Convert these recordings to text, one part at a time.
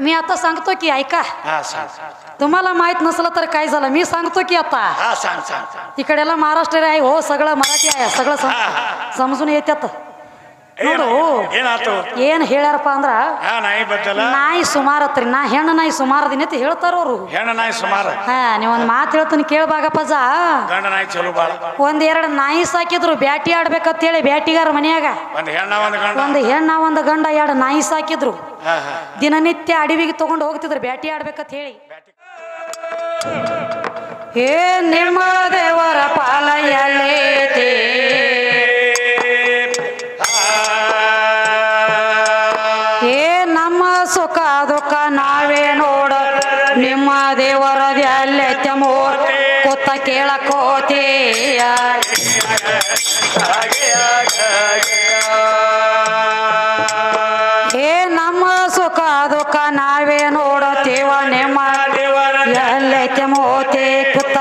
मी आता सांगतो की ऐका. हा सांग. तुम्हाला माहीत नसलं तर काय झालं? मी सांगतो की आता. हा सांग सांग इकडेला महाराष्ट्र आहे हो सगळं मराठी आहे सगळं सम- समजून येत्यात. ನೋಡು ಏನಾತು ಏನ್ ಹೇಳ್ಯಾರಪ್ಪ ಅಂದ್ರ ನಾಯಿ ಬದ್ದಲ್ಲ ನಾಯಿ ಸುಮಾರತ್ರಿ ನಾ ಹೆಣ್ಣು ನಾಯಿ ಸುಮಾರದಿನ ಅಂತ ಹೇಳ್ತಾರ ಅವ್ರು. ಹೆಣ್ಣು ನಾಯಿ ಸುಮಾರು. ಹಾ ನೀವೊಂದ್ ಮಾತು ಹೇಳ್ತೀನಿ ಕೇಳ್ಬಾಗಪ್ಪಜ ಗಂಡ ನಾಯಿ ಚಲೋ ಬಾಳ. ಒಂದ್ ಎರಡು ನಾಯಿ ಸಾಕಿದ್ರು ಬ್ಯಾಟಿ ಆಡ್ಬೇಕಂತ ಹೇಳಿ ಬ್ಯಾಟಿಗಾರ ಮನ್ಯಾಗ. ಒಂದ್ ಹೆಣ್ಣ ಒಂದ್ ಗಂಡ. ಒಂದು ಹೆಣ್ಣ ಒಂದು ಗಂಡ ಎರಡು ನಾಯಿ ಸಾಕಿದ್ರು. ದಿನನಿತ್ಯ ಅಡವಿಗೆ ತಗೊಂಡು ಹೋಗ್ತಿದ್ರು ಬ್ಯಾಟಿ ಆಡ್ಬೇಕಂತ ಹೇಳಿ. ಏ ನಿಮ್ಮ ದೇವರ ಪಾಲಯಲೇತಿ. ಎಲ್ಲೈತೆ ಮೋತೆ ಕುತ್ತ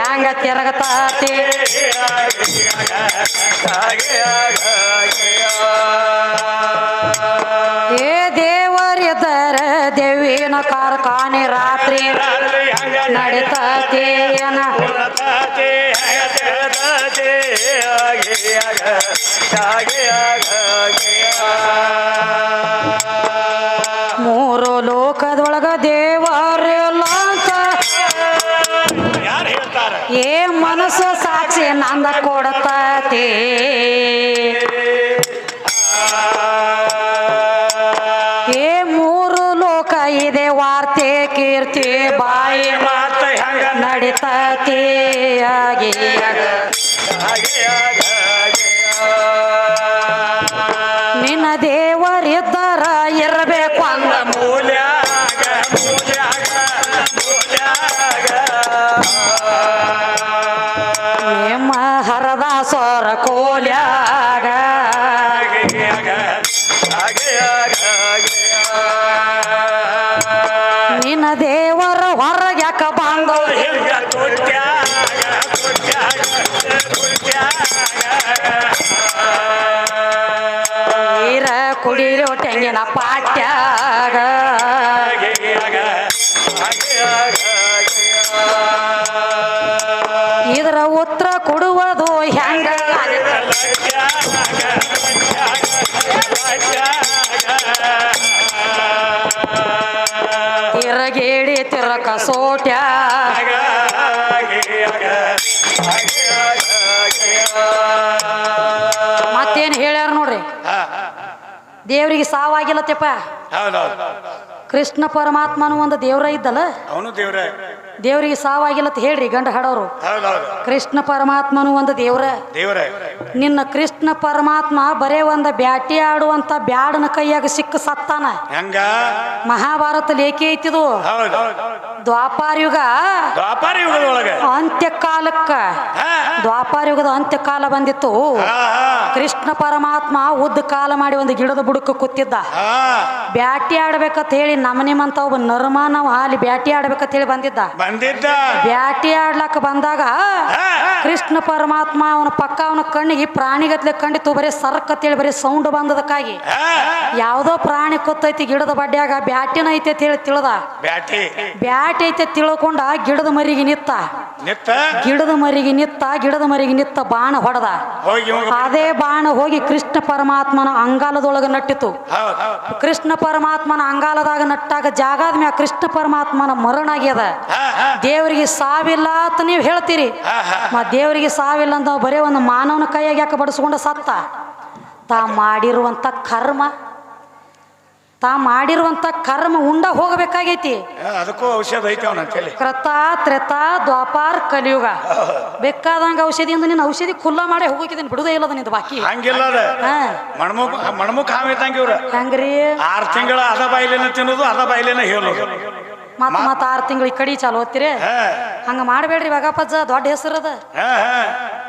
ಹೆಂಗ ತಿರುಗತತಿ ಮನಸ್ಸು ಸಾಕ್ಷಿ ನಂದ ಕೊಡತತಿ. ಹರದಾಸರ ಕೋಲ್ಯಾಗ. ನಿನ್ನ ದೇವರ ಹೊರಗ್ಯಾಕ ಬಂದು? ನೀರ ಕುಡಿರೋ ತೆಂಗಿನ ಪಾಟ್ಯಾಗ. ದೇವ್ರಿಗೆ ಸಾವಾಗಿಲ್ಲತ್ತಪ್ಪ ಕೃಷ್ಣ ಪರಮಾತ್ಮನು ಒಂದು ದೇವ್ರ ಇದ್ದಲ್ಲ? ಅವನು ದೇವ್ರೆ. ದೇವ್ರಿಗೆ ಅಂತ ಹೇಳ್ರಿ ಗಂಡ ಹಾಡೋರು. ಕೃಷ್ಣ ಪರಮಾತ್ಮನು ಒಂದು ದೇವ್ರ. ದೇವ್ರೆ. ನಿನ್ನ ಕೃಷ್ಣ ಪರಮಾತ್ಮ ಬರೇ ಒಂದ ಬ್ಯಾಟಿ ಆಡುವಂತ ಬ್ಯಾಡನ ಕೈಯಾಗ ಸಿಕ್ಕ ಸತ್ತಾನ. ಮಹಾಭಾರತ ಲೇಖಿ ಐತಿದು. ದ್ವಾಪಾರ ಯುಗ ದ್ವಾಪಾರ ಯುಗದೊಳಗೆ ಅಂತ್ಯಕಾಲಕ್ಕ ದ್ವಾಪಾರ ಯುಗದ ಅಂತ್ಯಕಾಲ ಬಂದಿತ್ತು. ಕೃಷ್ಣ ಪರಮಾತ್ಮ ಉದ್ದ ಕಾಲ ಮಾಡಿ ಒಂದು ಗಿಡದ ಬುಡಕ ಕೂತಿದ್ದ. ಬ್ಯಾಟಿ ಆಡ್ಬೇಕಂತ ಹೇಳಿ ನಮ್ಮ ನಿಮ್ಮಂತ ಒಬ್ಬ ನರ್ಮ ನಾವು ಅಲ್ಲಿ ಬ್ಯಾಟಿ ಆಡ್ಬೇಕಂತ ಹೇಳಿ ಬಂದಿದ್ದ. ಬಂದಿದ್ದ. ಬ್ಯಾಟಿ ಆಡ್ಲಕ್ಕ ಬಂದಾಗ. ಕೃಷ್ಣ ಪರಮಾತ್ಮ ಅವನ ಪಕ್ಕ ಅವನ ಕಣ್ಣಿಗೆ ಪ್ರಾಣಿಗತ್ಲೆ ಕಂಡಿತ್ತು ಬರೀ ಸರ್ಕ್ ಅಂತೇಳಿ ಬರೀ ಸೌಂಡ್ ಬಂದದಕ್ಕಾಗಿ. ಯಾವ್ದೋ ಯಾವುದೋ ಪ್ರಾಣಿ ಕೊತ್ತೈತಿ ಗಿಡದ ಬಡ್ಡ್ಯಾಗ ಬ್ಯಾಟಿನ ಐತೆ ಅಂತ ಹೇಳಿ ತಿಳ್ದ. ಬ್ಯಾಟಿ. ಬ್ಯಾಟಿ ಐತೆ ತಿಳ್ಕೊಂಡ ಗಿಡದ ಮರಿಗೆ ನಿತ್ತ. ನಿತ್ತ? ಗಿಡದ ಮರಿಗೆ ನಿತ್ತ ಗಿಡದ ಮರಿಗೆ ನಿತ್ತ ಬಾಣ ಹೊಡೆದ. ಹೋಗಿ ಅದೇ ಬಾಣ ಹೋಗಿ ಕೃಷ್ಣ ಪರಮಾತ್ಮನ ಅಂಗಾಲದೊಳಗೆ ನಟ್ಟಿತು. ಕೃಷ್ಣ ಪರಮಾತ್ಮನ ಅಂಗಾಲದಾಗ ನಟ್ಟಾಗ ಜಾಗದ ಮ್ಯಾಗ ಕೃಷ್ಣ ಪರಮಾತ್ಮನ ಮರಣ ಆಗ್ಯದ ದೇವರಿಗೆ ಸಾವಿಲ್ಲ ಅಂತ ನೀವು ಹೇಳ್ತೀರಿ. ಮ ದೇವರಿಗೆ ಸಾವಿಲ್ಲ ಅಂತ ಬರೇ ಒಂದು ಮಾನವನ ಕೈಯಾಗ ಯಾಕೆ ಬಡಿಸ್ಕೊಂಡ ಸತ್ತ? ತಾ ಮಾಡಿರುವಂತ ಕರ್ಮ. ತಾ ಮಾಡಿರುವಂತ ಕರ್ಮ ಉಂಡ ಹೋಗಬೇಕಾಗೈತಿ. ಅದಕ್ಕೂ ಔಷಧ ಐತೆ ಅವನ ಅಂತೇಳಿ ಕೃತ ತ್ರೇತ ದ್ವಾಪಾರ್ ಕಲಿಯುಗ. ಬೇಕಾದಂಗ ಔಷಧಿಯಿಂದ ನೀನು ಔಷಧಿ ಖುಲ್ಲ ಮಾಡಿ ಹೋಗಿದ್ದೀನಿ ಬಿಡುದೇ ಇಲ್ಲದ ನಿಂದು ಬಾಕಿ. ಹಂಗಿಲ್ಲ ಮಣ್ಮುಖ ಮಣ್ಮುಖ ಹಾವಿದ್ದಂಗೆ ಇವ್ರ. ಹೆಂಗ್ರಿ? ಆರು ತಿಂಗಳ ಅದ ಬಾಯಿಲಿನ ತಿನ್ನೋದು ಅದ ಬಾಯಿಲಿನ ಹೇಳೋದು ಮತ್ ಮತ್ ಆರು ತಿಂಗಳು ಈ ಕಡಿ ಚಾಲು ಓದ್ತೀರಿ? ಹಂಗ ಮಾಡಬೇಡ್ರಿ ಬಗಪ್ಪಜ್ಜ ದೊಡ್ಡ ಹೆಸರದ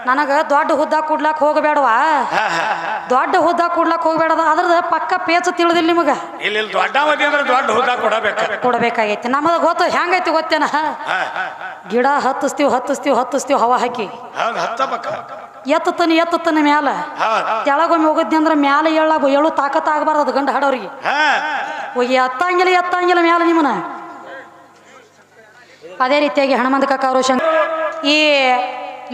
ನನಗ ದೊಡ್ಡ ಹುದ್ದ ಕೊಡ್ಲಾಕ್ ಹೋಗಬೇಡವಾ. ದೊಡ್ಡ ಹುದ್ದ ಕೊಡ್ಲಾಕ್ ಹೋಗ್ಬೇಡದ ಅದ್ರದ ಪಕ್ಕ ಪೇಚ ತಿಳಿದಿಲ್ಲ ನಿಮಗ? ಇಲ್ಲಿ ಇಲ್ಲಿ ದೊಡ್ಡ ಮದಿ ಅಂದ್ರೆ ದೊಡ್ಡ ಹುದ್ದ ಕೊಡಬೇಕ. ಕೊಡಬೇಕಾಗೈತಿ. ನಮಗ ಗೊತ್ತು ಹೆಂಗೈತಿ ಗೊತ್ತೇನ. ಗಿಡ ಹತ್ತಿಸ್ತೀವಿ ಹತ್ತಿಸ್ತೀವಿ ಹತ್ತಿಸ್ತೀವಿ ಹವಾ ಹಾಕಿ. ಎತ್ತತನ ಎತ್ತತನ ಮ್ಯಾಲ. ಕೆಳಗೊಮ್ಮೆ ಹೋಗದ್ದೆ ಹೋಗಿದ್ನಿ ಅಂದ್ರೆ ಮ್ಯಾಲ ಹೇಳಾಗ ಎಳು ತಾಕತ್ ಆಗಬಾರ್ದು ಅದು ಗಂಡ ಹಾಡೋರಿಗೆ. ಹೋಗಿ ಎತ್ತಂಗಿಲ್ಲ ಎತ್ತಂಗಿಲ್ಲ ಮ್ಯಾಲ ನಿಮ್ಮನ ಅದೇ ರೀತಿಯಾಗಿ ಹನುಮಂತ ಕಾಕಾರು ಈ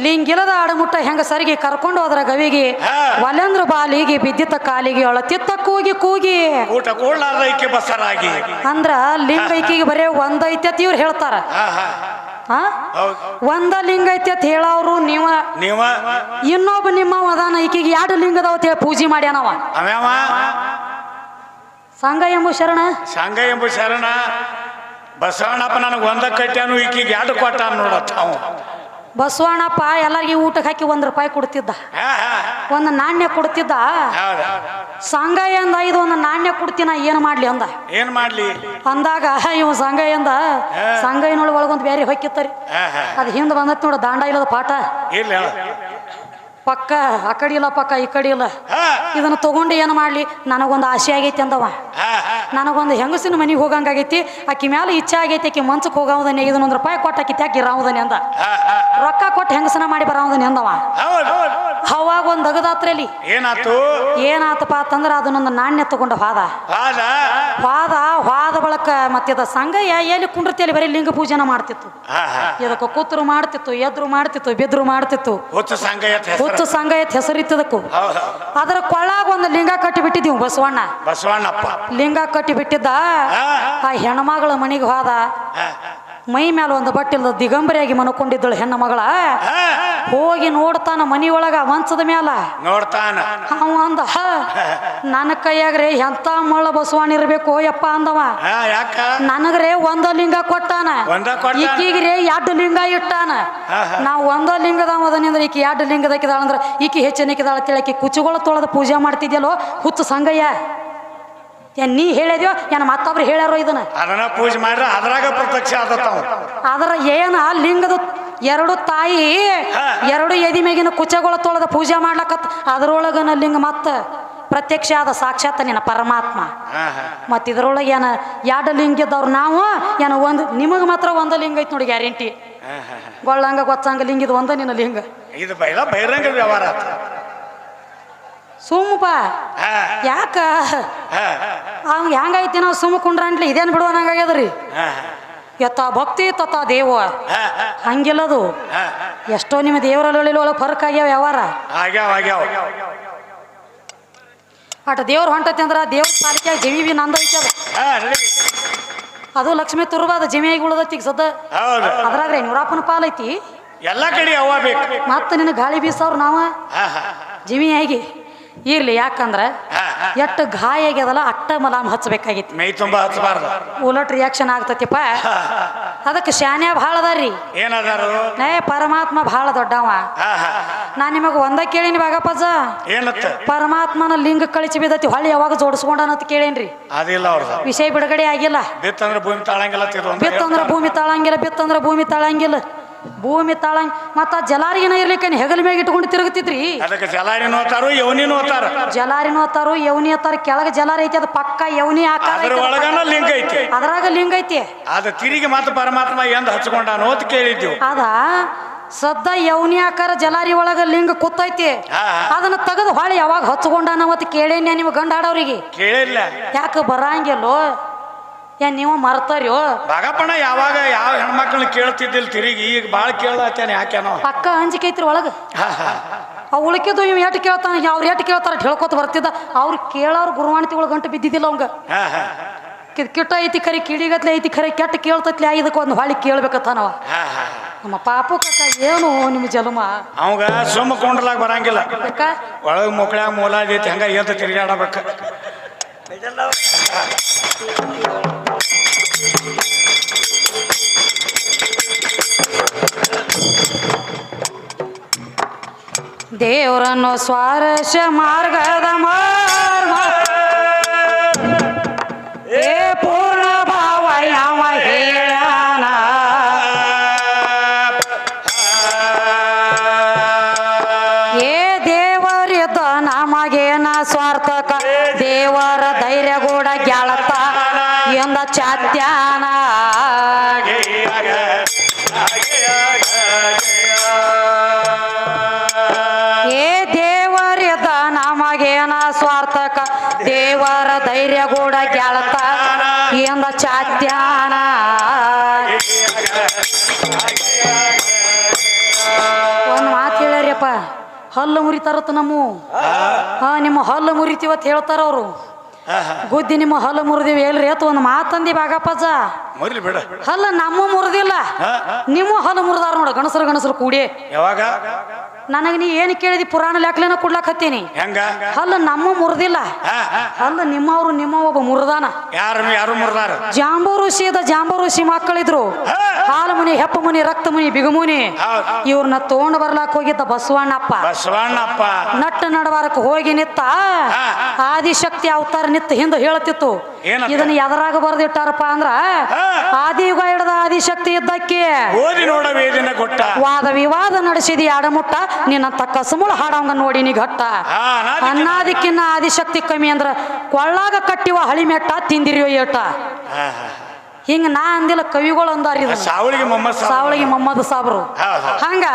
ಲಿಂಗಿಲದ ಆಡಮುಟ್ಟ ಹೆಂಗ ಸರಿಗೆ ಕರ್ಕೊಂಡು ಹೋದ್ರ ಗವಿಗೆ. ಒಲೆಂದ್ರ ಬಾಲಿಗೆ ಬಿದ್ದಿತ್ತ ಕಾಲಿಗೆ ಅಳತಿತ್ತ ಕೂಗಿ ಕೂಗಿ. ಊಟ ಕೂಡ್ಲಾರ್ದ ಐಕೆ ಬಸರಾಗಿ. ಅಂದ್ರ ಲಿಂಗ ಐಕಿಗೆ ಬರೇ ಒಂದೈತೆ ಅಂತ ಇವ್ರು ಹೇಳ್ತಾರ. ಒಂದ ಲಿಂಗ ಐತಿ ಅಂತ ಹೇಳವ್ರು ನೀವ? ನೀವ? ಇನ್ನೊಬ್ಬ ನಿಮ್ಮ ಅದಾನ ಐಕಿಗೆ ಎರಡು ಲಿಂಗದವ ಅಂತ ಹೇಳಿ ಪೂಜೆ ಮಾಡ್ಯಾನವ. ಸಂಘ ಎಂಬು ಶರಣ? ಸಂಘ ಎಂಬು ಶರಣ. ಬಸವಣ್ಣಪ್ಪ ನನಗೆ ಒಂದ ಕಟ್ಟ್ಯಾನು ಈಕಿಗೆ ಎರಡು ಕೊಟ್ಟ ನೋಡತ್ತ ಬಸವಣ್ಣಪ್ಪ ಎಲ್ಲರಿಗೆ ಊಟಕ್ಕೆ ಹಾಕಿ ಒಂದು ರೂಪಾಯಿ ಕೊಡ್ತಿದ್ದ. ಒಂದು ನಾಣ್ಯ ಕೊಡ್ತಿದ್ದ. ಸಂಗಯ್ಯ ಅಂದ ಇದು ಒಂದು ನಾಣ್ಯ ಕೊಡ್ತೀನ ಏನು ಮಾಡ್ಲಿ ಅಂದ. ಏನು ಮಾಡ್ಲಿ? ಅಂದಾಗ ಇವ್ ಸಂಗಯ್ಯ ಅಂದ ಸಂಗಯ್ಯನೊಳ ಒಳಗೊಂದು ಬೇರೆ ಹೊಕ್ಕಿತ್ತರಿ. ಅದು ಹಿಂದೆ ಬಂದತ್ ನೋಡು ದಾಂಡ ಇಲ್ಲದ ಪಾಠ. ಪಕ್ಕ ಆ ಕಡೆ ಇಲ್ಲ ಪಕ್ಕ ಈ ಕಡೆ ಇಲ್ಲ. ಇದನ್ನ ತಗೊಂಡು ಏನು ಮಾಡ್ಲಿ? ನನಗೊಂದು ಆಸೆ ಆಗೈತಿ ಅಂದವ. ನನಗೊಂದು ಹೆಂಗಸಿನ ಮನೆಗೆ ಹೋಗಂಗಾಗೈತಿ ಆಕಿ ಮ್ಯಾಲ ಇಚ್ಛೆ ಆಗೈತಿ ಆಕಿ ಮಂಚಕ್ಕೆ ಹೋಗವದನೆ ಇದನ್ನೊಂದು ರೂಪಾಯಿ ಕೊಟ್ಟು ಆಕಿ ತ್ಯಾಕಿ ರಾವದನೆ ಅಂದ. ರೊಕ್ಕ ಕೊಟ್ಟು ಹೆಂಗಸನ ಮಾಡಿ ಬರಾವದನೆ ಅಂದವ. ಅವಾಗ ಒಂದು ಅಗದಾತ್ರಲ್ಲಿ ಏನಾತು? ಏನಾತಪ್ಪ ಅಂತಂದ್ರೆ ಅದನ್ನೊಂದು ನಾಣ್ಯ ತಗೊಂಡು ಹೋದ ಹಾದ ವಾದ ವಾದ ಬಳಕ ಅದ ಸಂಘ ಎಲ್ಲಿ ಕುಂಡ್ರತಿಯಲ್ಲಿ ಬರೀ ಲಿಂಗ ಪೂಜೆನ ಮಾಡ್ತಿತ್ತು. ಇದಕ್ಕೆ ಕೂತರು ಮಾಡ್ತಿತ್ತು ಎದ್ರು ಮಾಡ್ತಿತ್ತು ಬಿದ್ರು ಮಾಡ್ತಿತ್ತು. ಹುಚ್ಚ ಸಂಘ ಎತ್ ಹೆಸರಿತ್ತದಕ್ಕೂ. ಅದರ ಕೊಳ್ಳಾಗ ಒಂದು ಲಿಂಗ ಕಟ್ಟಿ ಬಿಟ್ಟಿದ್ದೀವಿ ಬಸವಣ್ಣ. ಬಸವಣ್ಣಪ್ಪ. ಲಿಂಗ ಕಟ್ಟಿ ಬಿಟ್ಟಿದ್ದ? ಆ ಹೆಣ್ಮಗಳ ಮನೆಗೆ ಹೋದ. ಮೈ ಮೇಲೆ ಒಂದು ಬಟ್ಟಿಲ್ದ ದಿಗಂಬರಿಯಾಗಿ ಮನ್ಕೊಂಡಿದ್ದಳು ಹೆಣ್ಣು ಮಗಳ ಹೋಗಿ ನೋಡ್ತಾನ ಮನಿಯೊಳಗ ಮಂಚದ ಮ್ಯಾಲ. ನೋಡ್ತಾನ. ಅವ ಅಂದ "ಹ, ನನ್ನ ಕೈಯಾಗ್ರೆ ಎಂತ ಮಳ್ಳ ಬಸವಣ್ಣ ಇರ್ಬೇಕು ಯಪ್ಪ ಅಂದವ. ನನಗ್ರೆ ಒಂದ ಲಿಂಗ ಕೊಟ್ಟಾನ. ಈಕಿಗ್ರೆ ಎರಡು ಲಿಂಗ ಇಟ್ಟಾನ. ನಾವು ಒಂದ ಲಿಂಗದವದನಿಂದ್ರ ಈಕಿ ಎರಡು ಲಿಂಗದಕ್ಕಿದಾಳ ಅಂದ್ರ ಈಕಿ ಹೆಚ್ಚಿನಕ್ಕಿದಾಳ ತಿಳಕಿ ಕುಚುಗಳ ತೊಳೆದ ಪೂಜೆ ಮಾಡ್ತಿದ್ಯಲ್ಲೋ ಹುಚ್ಚು ಸಂಗಯ್ಯ. ಏನ್ ನೀ ಹೇಳಿದ್ಯೋ? ಏನ್ ಮತ್ತೊಬ್ರು ಹೇಳ್ಯಾರೋ ಇದನ್ನ? ಅದನ್ನ ಪೂಜೆ ಮಾಡ್ರ ಅದ್ರಾಗ ಪ್ರತ್ಯಕ್ಷ ಆದತ್ತಾವ ಅದರ ಏನ ಲಿಂಗದ ಎರಡು ತಾಯಿ ಎರಡು ಎದಿ ಮೇಗಿನ ಕುಚಗಳ ತೊಳೆದ ಪೂಜೆ ಮಾಡ್ಲಕತ್ ಅದ್ರೊಳಗನ ಲಿಂಗ ಮತ್ತ ಪ್ರತ್ಯಕ್ಷ ಆದ ಸಾಕ್ಷಾತ್ ನಿನ್ನ ಪರಮಾತ್ಮ. ಮತ್ತ ಇದ್ರೊಳಗೆ ಏನ ಎರಡು ಲಿಂಗ ಇದ್ದವ್ರು ನಾವು ಏನ ಒಂದು ನಿಮಗೆ ಮಾತ್ರ ಒಂದ ಲಿಂಗ ಐತಿ ನೋಡಿ ಗ್ಯಾರಂಟಿ. ಗೊಳ್ಳಂಗ ಗೊತ್ತಂಗ ಲಿಂಗ ಇದು ಒಂದ ನಿನ್ನ ಲಿಂಗ. ಇದು ಬೈಲ ಬಹಿರಂಗ ವ್ಯವಹಾರ ಸುಮ್ಮಪ್ಪ. ಯಾಕ? ಅವ್ ಹೆಂಗೈತಿ ನಾವು ಸುಮ್ಮ ಕುಂಡ್ರಂಟ್ಲಿ ಇದೇನು ಬಿಡುವನಾಗ್ಯದ್ರಿ ಹಾ ಯಥ ಭಕ್ತಿ ತತ್ತ ದೇವ. ಹಂಗಿಲ್ಲದು. ಎಷ್ಟೋ ನಿಮ್ಮ ದೇವರಲ್ಲಿ ಒಳಗೆ ಫರ್ಕ್ ಆಗ್ಯಾವ ವ್ಯವಹಾರ ಅಟ ದೇವ್ರ ಹೊಂಟತಿ ಅಂದ್ರ ದೇವ್ರ ಪಾಲಿಕೆ ಜಮಿ ಬಿ ನಂದ ಅದು. ಲಕ್ಷ್ಮಿ ಲಕ್ಷ್ಮೀ ತುರ್ಬಾದ ಜಮಿಯಾಗಿ ಉಳ್ದೈತಿ ಹೌದು. ಅದ್ರಾಗ್ರೆ ನೂರಪ್ಪನ ಪಾಲೈತಿ ಎಲ್ಲ ಕಡೆ ಮತ್ತ ನಿನ್ನ ಗಾಳಿ ಬೀಸವ್ರು ನಾವ. ಜಿಮಿಯಾಗಿ ಇರ್ಲಿ ಯಾಕಂದ್ರ ಎಷ್ಟು ಗಾಯ ಆಗ್ಯದಲ್ಲ ಅಟ್ಟ ಮಲಾಮ್ ಹಚ್ಚಬೇಕಾಗಿತ್ತು. ಮೈ ತುಂಬಾ ಹಚ್ಚಬಾರ್ದು. ಉಲಟ್ ರಿಯಾಕ್ಷನ್ ಆಗ್ತತಿಪ್ಪ. ಅದಕ್ಕೆ ಶಾನ್ಯ ಭಾಳ ಅದಾರಿ. ಏನದಾರು? ನೇ ಪರಮಾತ್ಮ ಭಾಳ ದೊಡ್ಡವ. ನಾ ನಿಮಗೆ ಒಂದ ಕೇಳೀನಿ ಬಾಗಪ್ಪಜ್ಜ ಏನತ್ತ? ಪರಮಾತ್ಮನ ಲಿಂಗ ಕಳಿಸಿ ಬಿದ್ದತಿ ಹೊಳ್ಳಿ ಯಾವಾಗ ಜೋಡಿಸ್ಕೊಂಡನಂತ ಕೇಳೇನ್ರಿ. ಅದಿಲ್ಲ ಅವ್ರದ್ದು ವಿಷಯ ಬಿಡುಗಡೆ ಆಗಿಲ್ಲ. ಬಿತ್ತಂದ್ರೆ ಭೂಮಿ ತಾಳಂಗಿಲ್ಲ ಬಿತ್ತಂದ್ರ ಭೂಮಿ ತಾಳಂಗಿಲ್ಲ ಬಿತ್ತಂದ್ರ ಭೂಮಿ ತಾಳಂಗಿಲ್ಲ. ಭೂಮಿ ತಾಳಂಗ್ ಮತ್ತ ಜಲಾರಿನ ಇರ್ಲಿಕ್ಕೆ ಹೆಗಲ ಮ್ಯಾಗ ಇಟ್ಕೊಂಡು ತಿರುಗುತ್ತಿದ್ರಿ ಅದಕ್ಕೆ ನೋತಾರು ಹೋತಾರು ಯವನಿನೂ ಹೋತಾರ ಜಲಾರಿನೂ ಯವ್ನಿ ಅತ್ತಾರ ಕೆಳಗ ಜಲಾರಿ ಐತಿ ಅದು ಪಕ್ಕ ಯವನಿ ಆಕಾರ ಒಳಗನ ಲಿಂಗ ಐತಿ. ಅದ್ರಾಗ ಲಿಂಗ ಐತಿ. ಅದು ತಿರುಗಿ ಮತ್ತೆ ಪರಮಾತ್ಮ ಎಂದ ಹಚ್ಕೊಂಡಾನು ಅಂತ ಕೇಳಿದ್ವಿ ಅದ ಸದ್ದ ಯವನಿ ಆಕಾರ ಜಲಾರಿ ಒಳಗ ಲಿಂಗ ಕೂತೈತಿ. ಅದನ್ನ ತೆಗೆದು ಹೊಳಿ ಯಾವಾಗ ಹಚ್ಕೊಂಡಾನ ಅವತ್ತು ಕೇಳೇನ್ಯ ನಿಮ್ಮ ಗಂಡ ಆಡೋರಿಗೆ. ಕೇಳಿಲ್ಲ. ಯಾಕೆ ಬರಂಗಿಲ್ಲೋ? ಏನ್ ನೀವು ಮರ್ತಾರ್ಯೋ? ಭಾಗಪ್ಪಣ ಯಾವಾಗ ಯಾವ ಹೆಣ್ಮಕ್ಳನ್ನ ಕೇಳ್ತಿದ್ದಿಲ್ಲ ತಿರುಗಿ ಈಗ ಭಾಳ ಕೇಳತ್ತೇನೆ ಯಾಕೆನೋ ಪಕ್ಕ ಅಂಜಿಕೆ ಐತ್ರಿ ಒಳಗ. ಅವ್ ಉಳ್ಕಿದ್ದು ಇವ್ ಎಟ್ ಕೇಳ್ತಾನ ಅವ್ರು ಎಟ್ ಕೇಳ್ತಾರ ಹೇಳ್ಕೊತ ಬರ್ತಿದ್ದ. ಅವ್ರು ಕೇಳೋರು ಗುರುವಾಣಿತಿಗಳು ಗಂಟು ಬಿದ್ದಿದ್ದಿಲ್ಲ ಅವಂಗ. ಹಾ ಹಾ. ಕಿತ್ ಕಿಟ್ಟ ಐತಿ ಖರೆ ಕಿಡಿಗತ್ಲೆ ಐತಿ ಖರೆ ಕೆಟ್ಟ ಕೇಳ್ತತ್ಲೆ ಇದಕ್ಕೆ ಒಂದು ಹೊಳಿ ಕೇಳ್ಬೇಕತ್ತಾನವ. ಹಾ ಹಾ. ನಮ್ಮ ಪಾಪು ಕಕ್ಕ ಏನು ನಿಮ್ಮ ಜಲಮ? ಅವಾಗ ಸುಮ್ಮ ಕೊಂಡ್ಲಾಗ ಬರಂಗಿಲ್ಲ. ಯಾಕ? ಒಳಗೆ ಮುಕ್ಳ್ಯಾಗ ಮೂಲ ಐತಿ ಹಂಗ ಎದ್ದು ತಿರುಗಾಡಬೇಕು ದೇವರನ್ನು ಸ್ವಾರಸ್ಯ ಮಾರ್ಗದ ಮಾರ್ಗ ಹಲ್ಲು ಮುರಿತಾರತ್ತ ನಮ್ಮ. ಹಾ. ನಿಮ್ಮ ಹಲ್ಲು ಮುರಿತೀವತ್ ಹೇಳ್ತಾರ ಅವರು. ಗುದ್ದಿ ನಿಮ್ಮ ಹಲ್ಲು ಮುರಿದಿವಿ ಎಲ್ರಿ ಅತ್ ಒಂದು ಮಾತಂದಿ ಬಾಗಪ್ಪಜ್ಜ ಬಿಡ. ಹಲ್ಲ ನಮ್ಮ ಮುರಿದಿಲ್ಲ. ನಿಮ್ಮ ಹಲ್ಲು ಮುರಿದಾರ ನೋಡ ಗಣಸರು ಗಣಸರು ಕೂಡಿ. ಯಾವಾಗ? ನನಗೆ ನೀ ಏನು ಕೇಳಿದಿ? ಪುರಾಣ ಲೆಕ್ಕಲೇನ ಕೊಡ್ಲಾಕ್ ಹತ್ತೀನಿ. ಹೆಂಗ? ಹಲ್ಲ ನಮ್ಮ ಮುರಿದಿಲ್ಲ. ಹಲ್ಲ ನಿಮ್ಮವ್ರು ನಿಮ್ಮ ಒಬ್ಬ ಮುರಿದಾನ. ಯಾರು ಯಾರು ಮುರ್ದಾರ? ಜಾಂಬೂ ಋಷಿದ ಜಾಂಬೂ ಋಷಿ ಮಕ್ಕಳಿದ್ರು. ಹಾಲು ಮುನಿ ಹೆಪ್ಪ ಮುನಿ ರಕ್ತ ಮುನಿ ಬಿಗುಮುನಿ. ಇವ್ರನ್ನ ತಗೊಂಡ್ ಬರ್ಲಾಕ್ ಹೋಗಿದ್ದ ಬಸವಣ್ಣಪ್ಪ. ಬಸವಣ್ಣಪ್ಪ. ನಟ್ಟ ನಡವಾರಕ್ಕೆ ಹೋಗಿ ನಿತ್ತ. ಆದಿಶಕ್ತಿ ಅವತಾರ ನಿತ್ತ ಹಿಂದೆ ಹೇಳತಿತ್ತು? ಇದನ್ನ ಎದರಾಗ ಬರ್ದಿಟ್ಟಾರಪ್ಪ ಅಂದ್ರ ಆದಿಯುಗ ಹಿಡ್ದ ಆದಿಶಕ್ತಿ ಇದ್ದಕ್ಕೆ ಓದಿ ನೋಡ ವೇದಿನ ಕೊಟ್ಟ. ವಾದ ವಿವಾದ ನಡೆಸಿದಿ ಆಡಮುಟ್ಟ ನಿನ್ನಂತ ಕಸಮುಳ ಹಾಡಂಗ ನೋಡಿ ನೀ ಘಟ್ಟ. ಅನ್ನಾದಿಕ್ಕಿನ್ನ ಆದಿಶಕ್ತಿ ಕಮ್ಮಿ ಅಂದ್ರ ಕೊಳ್ಳಾಗ ಕಟ್ಟಿವ ಹಳಿಮೆಟ್ಟ ತಿಂದಿರಿಯೋ ಏಟ. ಹಿಂಗ ನಾ ಅಂದಿಲ್ಲ ಕವಿಗಳು ಅಂದಾರ. ಸಾವಳಿಗೆ ಮೊಹಮ್ಮದ್ ಸಾಬ್ರು. ಹಂಗ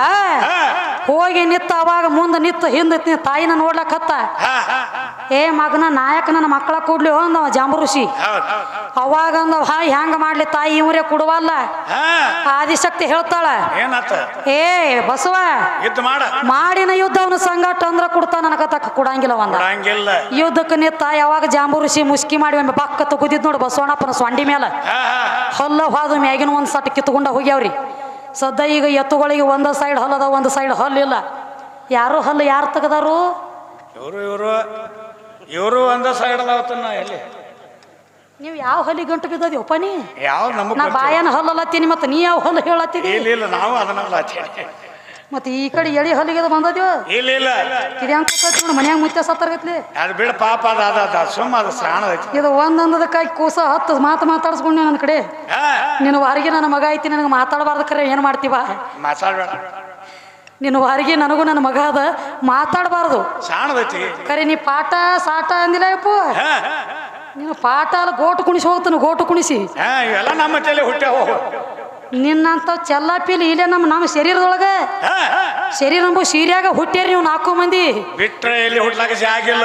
ಹೋಗಿ ನಿತ್ತ ಅವಾಗ ಮುಂದೆ ನಿತ್ತ ಹಿಂದೆ ತಾಯಿನ ನೋಡ್ಲಕ್ ಹತ್ತ. ಏ ಮಗನ ನಾಯಕ ನನ್ನ ಮಕ್ಕಳ ಹೋ ಅಂದವ ಜಾಂಬು ಋಷಿ ಅವಾಗ ಅಂದವ ಹಾ ಹೆಂಗ ಮಾಡ್ಲಿ ತಾಯಿ ಇವರೇ ಕೊಡುವಲ್ಲ? ಆದಿಶಕ್ತಿ ಹೇಳ್ತಾಳ. ಏ ಬಸವ ಮಾಡಿನ ಯುದ್ಧ ಅವನ ಸಂಘಟ ಅಂದ್ರ ನನಗ ತಕ್ಕ ಕೊಡಂಗಿಲ್ಲ ಒಂದ ಯುದ್ಧಕ್ಕೆ ನಿತ್ತ ಯಾವಾಗ ಜಾಂಬು ಋಷಿ ಮುಸ್ಕಿ ಮಾಡಿ ಒಮ್ಮೆ ಬಕ್ಕ ತಗುದಿದ್ ನೋಡು ಬಸವಣ್ಣಪ್ಪನ ಸೊಂಡಿ ಮೇಲೆ ಹೊಲ್ಲ. ಹಾದು ಮ್ಯಾಗಿನ ಒಂದ್ ಸಟ್ ಕಿತ್ಕೊಂಡ ಹೋಗ್ಯಾವ್ರಿ. ಸದ್ದ ಈಗ ಎತ್ತುಗಳಿಗೆ ಒಂದ ಸೈಡ್ ಹಲ್ಲದ ಒಂದು ಸೈಡ್ ಹಲ್ಲಿಲ್ಲ ಯಾರು ಹಲ್ಲು ಯಾರು ತೆಗದಾರು? ಇವರು ಇವರು. ಇವರು ಒಂದ ಸೈಡ್ ಅದಾವತ್ತನ್ನ ಎಲ್ಲಿ? ನೀವು ಯಾವ ಹೊಲಿ ಗಂಟು ಬಿದ್ದದ್ಯಪ್ಪ ನೀ ಯಾವ ನಮಗ್ ನಾ ಬಾಯನ ಹಲ್ಲತ್ತೀನಿ ಮತ್ತೆ ನೀ ಯಾವ ಹೊಲ ಹೇಳತ್ತೀನಿ ಇಲ್ಲ ಇಲ್ಲ ನಾವು ಅದನ್ನಲ್ಲ ಹಚ್ಚೇನಿ. ಮತ್ತೆ ಈ ಕಡೆ ಎಳಿ ಹೊಲಿಗೆ ಬಂದದ್ಯೋ? ಇಲ್ಲ ಇಲ್ಲ. ಕಿದ್ಯಾಂಗ ಕೂತೈತಿ ನೋಡಿ ಮನ್ಯಾಗ ಮುಚ್ಚ ಸತ್ತರ್ಗತ್ಲಿ. ಅದು ಬಿಡ ಪಾಪ ಅದ ಅದ ಅದ ಸುಮ್ಮ ಅದು ಸಾಣ ಇದು ಒಂದೊಂದದಕ್ಕಾಗಿ ಕೂಸ ಹತ್ತು ಮಾತು ಮಾತಾಡ್ಸ್ಕೊಂಡು ನನ್ನ ಕಡೆ. ನಿನ್ನ ವಾರಿಗೆ ನನ್ನ ಮಗ ಐತಿ ನನಗೆ ಮಾತಾಡಬಾರ್ದು ಕರೆ ಏನು ಮಾಡ್ತೀವ? ಮಾತಾಡ್ಬೇಡ. ನಿನ್ನ ವಾರಿಗೆ ನನಗೂ ನನ್ನ ಮಗ ಅದ ಮಾತಾಡಬಾರ್ದು. ಕರೆ ನೀ ಪಾಠ ಸಾಟ ಅಂದಿಲ್ಲ ಅಪ್ಪ ನೀನು ಪಾಠ ಅಲ್ಲ ಗೋಟು ಕುಣಿಸಿ ಹೋಗ್ತಾನೆ ಗೋಟು ಕುಣಿಸಿ. ನಮ್ಮ ತಲೆ ಹುಟ್ಟ್ಯಾವ ನಿನ್ನಂತ ಚೆಲ್ಲಾಪಿಲಿ ಇಲ್ಲೇ ನಮ್ಮ ನಮ್ಮ ಶರೀರದೊಳಗೆ? ಶರೀರ ನಂಬು ಸೀರ್ಯಾಗ ಹುಟ್ಟ್ಯಾರ ನೀವು ನಾಲ್ಕು ಮಂದಿ. ಬಿಟ್ರೆ ಇಲ್ಲಿ ಹುಟ್ಲಾಕ ಆಗಿಲ್ಲ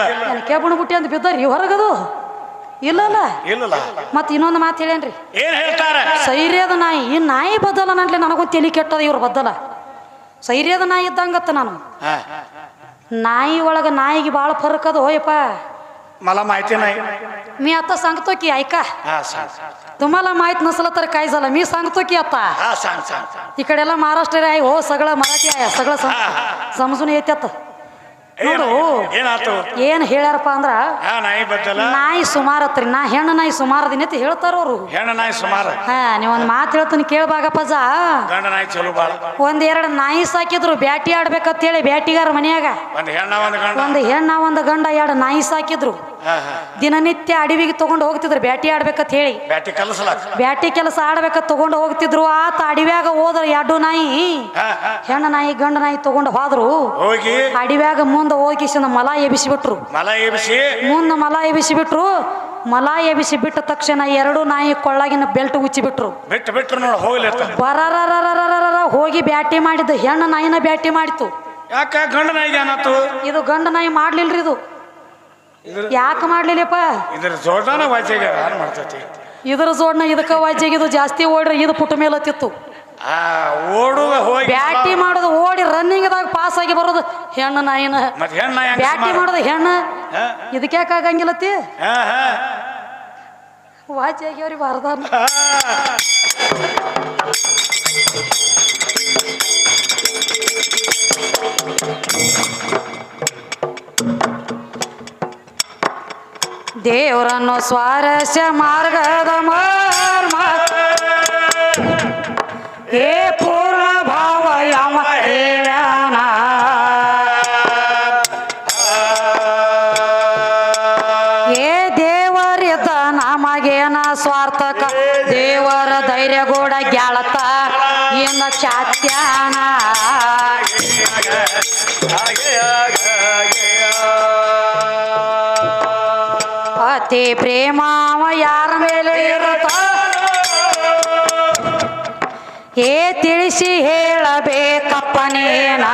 ಕೇಬಣ ಬುಟ್ಟಿ ಅಂತ ಬಿದ್ದಾರಿ ಹೊರಗದು ಇಲ್ಲಲ್ಲ? ಇಲ್ಲಲ್ಲ. ಮತ್ತೆ ಇನ್ನೊಂದು ಮಾತು ಹೇಳೇನ್ರಿ ಏನ್ ಹೇಳ್ತಾರೆ? ಸೈರ್ಯದ ನಾಯಿ ಈ ನಾಯಿ ಬದಲ ನನ್ಲಿ ನನಗೂ ತಲೆ ಕೆಟ್ಟದ ಇವ್ರು ಬದ್ದಲ್ಲ ಸೈರ್ಯದ ನಾಯಿ ಇದ್ದಂಗತ್ತ ನಾನು ಹಾ ನಾಯಿ ಒಳಗೆ ನಾಯಿಗೆ ಭಾಳ ಫರಕ್ ಅದು ಹೋಯಪ್ಪ मला माहिती नाही मी आता सांगतो की ऐका हा सांग तुम्हाला माहित नसलं तर काय झालं मी सांगतो की आता हा सांग सांग सांग. इकडेला महाराष्ट्र आहे हो सगळं मराठी आहे सगळं सम- समजून येत्यात ಏನ್- ನೋಡು. ಏನಾತು ಏನ್ ಹೇಳ್ಯಾರಪ್ಪ ಅಂದ್ರ ನಾಯಿ ಬದ್ದಲ ನಾಯಿ ಸುಮಾರು ಹತ್ರಿ ನಾ ಹೆಣ್ಣು ನಾಯಿ ಸುಮಾರು ದಿನ ಅಂತ ಹೇಳ್ತಾರ ಅವ್ರು. ಹೆಣ್ಣ ನಾಯಿ ಸುಮಾರು. ಹಾ ನೀವೊಂದ್ ಮಾತು ಹೇಳ್ತೀನಿ ಕೇಳ್ಬಾಗಪ್ಪಜ ಗಂಡ ನಾಯಿ ಚಲೋ ಬಾಳ. ಒಂದ್ ಎರಡು ನಾಯಿ ಸಾಕಿದ್ರು ಬ್ಯಾಟಿ ಆಡ್ಬೇಕಂತ ಹೇಳಿ ಬ್ಯಾಟಿಗಾರ ಮನ್ಯಾಗ. ಒಂದ್ ಹೆಣ್ಣ ಒಂದ್ ಗಂಡ. ಒಂದು ಹೆಣ್ಣ ಒಂದು ಗಂಡ ಎರಡು ನಾಯಿ ಸಾಕಿದ್ರು. ದಿನನಿತ್ಯ ಅಡವಿಗೆ ತಗೊಂಡು ಹೋಗ್ತಿದ್ರು ಬ್ಯಾಟಿ ಆಡ್ಬೇಕಂತ ಹೇಳಿ ಬ್ಯಾಟಿ ಕೆಲಸ ಬ್ಯಾಟಿ ಕೆಲಸ ಆಡ್ಬೇಕ ತಗೊಂಡು ಹೋಗ್ತಿದ್ರು ಆತ ಅಡವ್ಯಾಗ ಹೋದ್ರ ಎರಡು ನಾಯಿ. ಹೆಣ್ಣು ನಾಯಿ ಗಂಡ ನಾಯಿ ತಗೊಂಡು ಹೋದ್ರು. ಹೋಗಿ. ಅಡವ್ಯಾಗ ಮುಂದೆ ಹೋಗಿಸಿದ ಮಲ ಎಬಿಸಿಬಿಟ್ರು ಮಲ ಎಬ್ಬಿಸಿ? ಮುಂದೆ ಮಲ ಎಬಿಸಿಬಿಟ್ರು ಮಲ ಎಬಿಸಿ ಬಿಟ್ಟ ತಕ್ಷಣ ಎರಡು ನಾಯಿ ಕೊಳ್ಳಾಗಿನ ಬೆಲ್ಟ್ ಉಚ್ಚಿಬಿಟ್ರು. ಬಿಟ್ಟು ಬಿಟ್ರು ನೋಡು ಹೋಗ್ಲಿ ಅಂತ. ಬರರರರರರರ ಹೋಗಿ ಬ್ಯಾಟಿ ಮಾಡಿದ್ದು ಹೆಣ್ಣ ನಾಯಿನ ಬ್ಯಾಟಿ ಮಾಡಿತು ಯಾಕ ಗಂಡ ನಾಯಿಗೆ ಏನಾತು ಇದು ಗಂಡ ನಾಯಿ ಮಾಡ್ಲಿಲ್ರಿ ಇದು. ಯಾಕೆ ಮಾಡ್ಲಿಲ್ಲಪ್ಪ? ಇದ್ರ ಜೋಡಾನ ವಾಜ್ಯಾಗ ಯಾರು ಮಾಡ್ತೈತಿ? ಇದ್ರ ಜೋಡ್ನ ಇದಕ್ಕ ಇದು ಜಾಸ್ತಿ ಓಡ್ರಿ ಇದು ಪುಟ ಮೇಲೆ ಹತ್ತಿತ್ತು. ಆ ಓಡುವ ಹೋಗಿ ಬ್ಯಾಟಿ ಮಾಡೋದು ಓಡಿ ರನ್ನಿಂಗ್ ದಾಗ ಪಾಸ್ ಆಗಿ ಬರೋದು ಹೆಣ್ಣು ನಾಯಿನ ಮತ್ತೆ ಹೆಣ್ಣ ಬ್ಯಾಟಿ ಮಾಡೋದು ಹೆಣ್ಣು ಇದಕ್ಕೆ ಆಗಂಗಿಲ್ಲತಿ ವಾಚಿ ಆಗ್ಯಾವ್ರಿ ಬಾರದಾನ ದೇವರನ್ನು ಸ್ವಾರಸ್ಯ ಮಾರ್ಗದ ಮಾರ್ಗ ಪ್ರೇಮಾವ ಯಾರ ಮೇಲೆ ಹೇ ಏ ತಿಳಿಸಿ ಹೇಳಬೇಕಪ್ಪನೇನಾ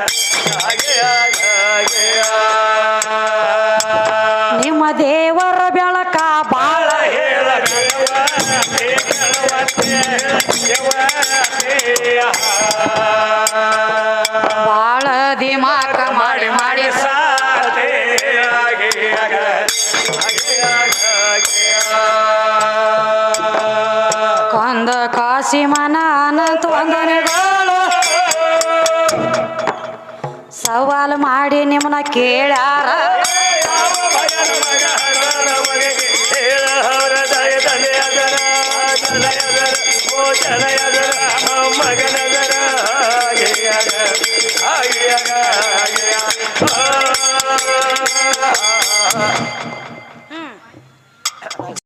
que era